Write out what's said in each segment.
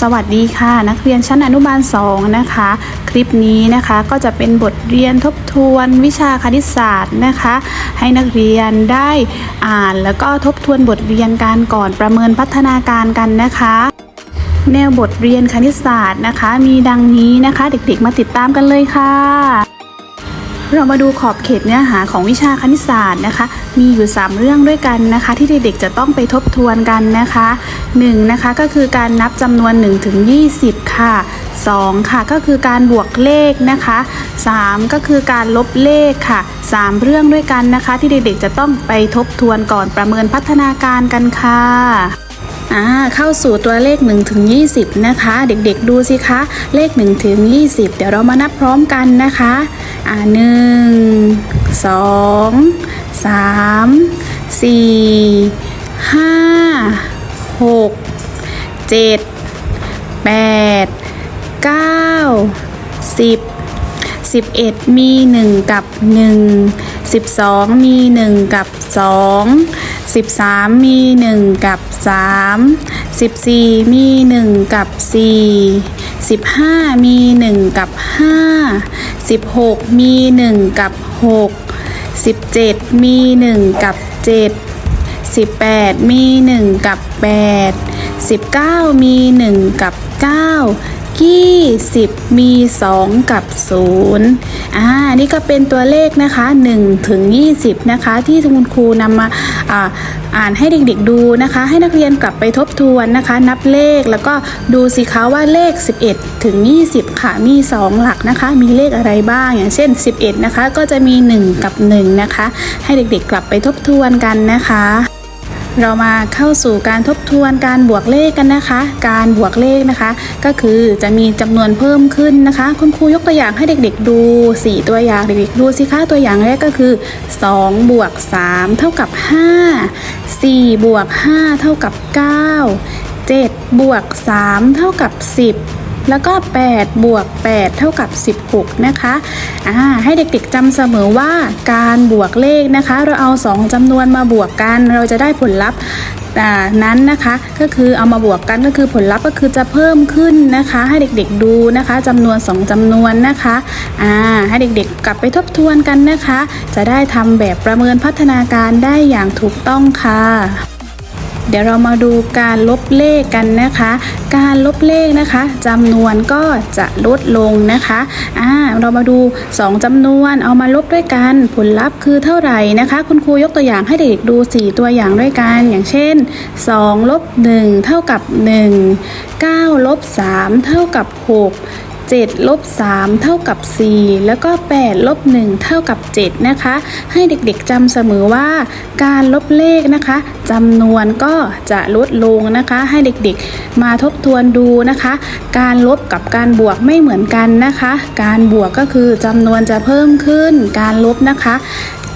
สวัสดีค่ะ นักเรียนชั้นอนุบาล 2 นะคะ คลิปนี้นะคะก็จะเป็นบทเรียนทบทวนวิชาคณิตศาสตร์นะคะ ให้นักเรียนได้อ่านแล้วก็ทบทวนบทเรียนการก่อนประเมินพัฒนาการกันนะคะ แนวบทเรียนคณิตศาสตร์นะคะ มีดังนี้นะคะ เด็กๆมาติดตามกันเลยค่ะ เรามาดูขอบเขตเนื้อหาของวิชาคณิตศาสตร์นะคะ มีอยู่ 3 เรื่องด้วยกันนะคะ ที่เด็กๆจะต้องไปทบทวนกันนะคะ 1 นะคะก็คือการนับจำนวน 1 ถึง 20 ค่ะ 2 ค่ะก็คือการบวกเลขนะคะ 3 ก็คือการลบเลขค่ะ 3 เรื่องด้วยกันนะคะ ที่เด็กๆจะต้องไปทบทวนก่อนประเมินพัฒนาการกันค่ะอ่าเข้าสู่ตัวเลข1ถึง20 นะคะ เด็กๆดูสิคะ เลข1ถึง20 เดี๋ยวเรามานับพร้อมกันนะคะ อ่าหนึ่งสองสามสี่ห้าหกเจ็ดแปดเก้าสิบสิบเอ็ดมีหนึ่งกับหนึ่งสิบสองมีหนึ่งกับสองสิบสามมีหนึ่งกับสามสิบสี่มีหนึ่งกับสี่ สิบห้ามีหนึ่งกับห้าสิบหกมีหนึ่งกับหกสิบเจ็ดมีหนึ่งกับเจ็ดสิบแปดมีหนึ่งกับแปดสิบเก้ามีหนึ่งกับเก้ายี่สิบมีสองกับศูนย์อ่า นี่ก็เป็นตัวเลขนะคะ 1 ถึง 20 นะคะ ที่คุณครูนำมา อ่าอ่านให้เด็กๆดูนะคะ ให้นักเรียนกลับไปทบทวนนะคะ นับเลขแล้วก็ดูสิคะว่าเลข 11 ถึง 20 ค่ะ มี 2 หลักนะคะ มีเลขอะไรบ้างอย่างเช่น 11 นะคะ ก็จะมี 1 กับ 1 นะคะ ให้เด็กๆกลับไปทบทวนกันนะคะ เรามาเข้าสู่การทบทวนการบวกเลขกันนะคะ การบวกเลขนะคะ ก็คือจะมีจำนวนเพิ่มขึ้นนะคะ คุณครูยกตัวอย่างให้เด็กๆดู 4 ตัวอย่างเด็กๆดูสิคะตัวอย่างแรกก็คือ2บวก3เท่ากับ 5 4บวก5เท่ากับ 9 7บวก3เท่ากับ 10 แล้วก็ 8 บวก 8 เท่ากับ 16 นะคะอ่าให้เด็กๆจำเสมอว่าการบวกเลขนะคะ เราเอา 2จำนวนมาบวกกัน เราจะได้ผลลัพธ์อ่านั้นนะคะก็คือเอามาบวกกันก็คือผลลัพธ์ก็คือจะเพิ่มขึ้นนะคะ ให้เด็กๆดูนะคะจำนวน 2จำนวนนะคะอ่าให้เด็กๆกลับไปทบทวนกันนะคะ จะได้ทำแบบประเมินพัฒนาการได้อย่างถูกต้องค่ะ เดี๋ยวเรามาดูการลบเลขกันนะคะ การลบเลขนะคะจำนวนก็จะลดลงนะคะอ่าเรามาดู 2จำนวนเอามาลบด้วยกันผลลัพธ์คือเท่าไหร่นะคะ คุณครูยกตัวอย่างให้เด็กๆดู 4 ตัวอย่างด้วยกัน อย่างเช่น2ลบ1เท่ากับ 1 9ลบ3เท่ากับ 6 7ลบ3เท่ากับ 4 แล้วก็8ลบ1เท่ากับ 7 นะคะ ให้เด็กๆจำเสมอว่าการลบเลขนะคะจำนวนก็จะลดลงนะคะ ให้เด็กๆมาทบทวนดูนะคะ การลบกับการบวกไม่เหมือนกันนะคะ การบวกก็คือจำนวนจะเพิ่มขึ้น การลบนะคะ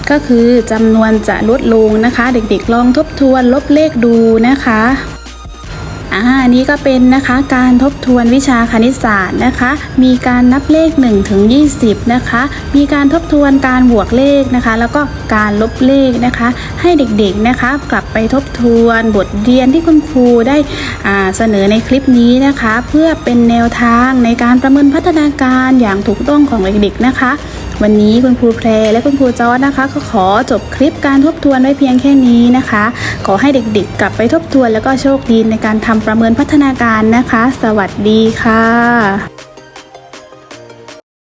ก็คือจำนวนจะลดลงนะคะ เด็กๆ ลองทบทวนลบเลขดูนะคะ อ่านี่ก็เป็นนะคะการทบทวนวิชาคณิตศาสตร์นะคะ มีการนับเลข1ถึง20 นะคะ มีการทบทวนการบวกเลขนะคะ แล้วก็การลบเลขนะคะ ให้เด็กๆนะคะ กลับไปทบทวนบทเรียนที่คุณครูได้เสนอในคลิปนี้นะคะ เพื่อเป็นแนวทางในการประเมินพัฒนาการอย่างถูกต้องของเด็กๆนะคะ วันนี้คุณครูแพรและคุณครูจอร์ดนะคะก็ขอจบคลิปการทบทวนไว้เพียงแค่นี้นะคะ ขอให้เด็กๆ กลับไปทบทวนแล้วก็โชคดีในการทำประเมินพัฒนาการนะคะ สวัสดีค่ะ